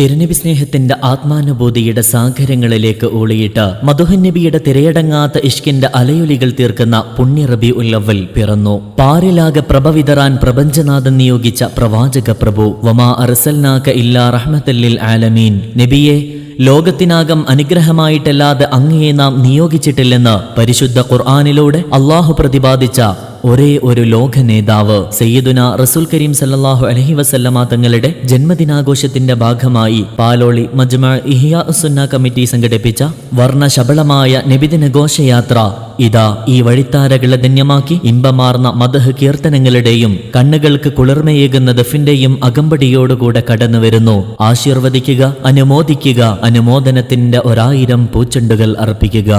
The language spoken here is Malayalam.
തിരുനബി സ്നേഹത്തിന്റെ ആത്മാനുഭൂതിയുടെ സാഗരങ്ങളിലേക്ക് ഊളിയിട്ട് മധുഹൻ നബിയുടെ തിരയടങ്ങാത്ത ഇഷ്കിന്റെ അലയൊലികൾ തീർക്കുന്ന പുണ്യ റബി ഉല്ലവൽ പിറന്നു. പാരിലാകെ പ്രഭ വിതറാൻ പ്രപഞ്ചനാഥൻ നിയോഗിച്ച പ്രവാചക പ്രഭു വമാ അറസൽനാക്ക ഇല്ലാ റഹ്മത്തല്ലിൽ ആലമീൻ. നബിയെ ലോകത്തിനാകം അനുഗ്രഹമായിട്ടല്ലാതെ അങ്ങയെ നാം നിയോഗിച്ചിട്ടില്ലെന്ന് പരിശുദ്ധ ഖുർആാനിലൂടെ അള്ളാഹു പ്രതിപാദിച്ച ഒരേ ഒരു ലോക നേതാവ് സയ്യിദുന റസൂൽ കരീം സല്ലാഹു അലഹി വസല്ലമ തങ്ങളുടെ ജന്മദിനാഘോഷത്തിന്റെ ഭാഗമായി പാലോളി മജ്മ ഇഹിയ സുന്ന കമ്മിറ്റി സംഘടിപ്പിച്ച വർണശബളമായ നബിദിന ഘോഷയാത്ര ഇതാ ഈ വഴിത്താരകളെ ധന്യമാക്കി ഇമ്പമാർന്ന മദഹ് കീർത്തനങ്ങളുടെയും കണ്ണുകൾക്ക് കുളിർമയേകുന്ന ദഫിന്റെയും അകമ്പടിയോടുകൂടെ കടന്നു വരുന്നു ആശീർവദിക്കുക അനുമോദിക്കുക അനുമോദനത്തിന്റെ ഒരായിരം പൂച്ചെണ്ടുകൾ അർപ്പിക്കുക.